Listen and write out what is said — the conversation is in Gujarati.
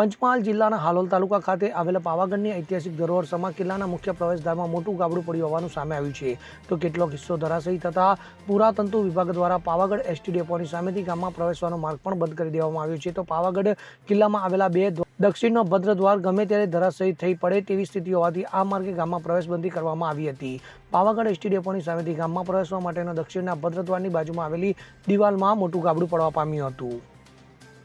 પંચમહાલ જિલ્લાના હાલોલ તાલુકા ખાતે આવેલા પાવાગઢની ઐતિહાસિક ધરોહર સમા કિલ્લાના મુખ્ય પ્રવેશદ્વારમાં મોટું ગાબડું પડ્યું હોવાનું સામે આવ્યું છે. તો કેટલોક હિસ્સો ધરાશયી થતા પુરાતંતુ વિભાગ દ્વારા પાવાગઢ એસટી ડેપોની સામેથી ગામમાં પ્રવેશવાનો માર્ગ પણ બંધ કરી દેવામાં આવ્યો છે. તો પાવાગઢ કિલ્લામાં આવેલા બે દક્ષિણનો ભદ્ર દ્વાર ગમે ત્યારે ધરાશયી થઈ પડે તેવી સ્થિતિ હોવાથી આ માર્ગે ગામમાં પ્રવેશબંધી કરવામાં આવી હતી. પાવાગઢ એસટી ડેપોની સામેથી ગામમાં પ્રવેશવા માટેનો દક્ષિણના ભદ્ર દ્વારની બાજુમાં આવેલી દિવાલમાં મોટું ગાબડું પડવા પામ્યું હતું.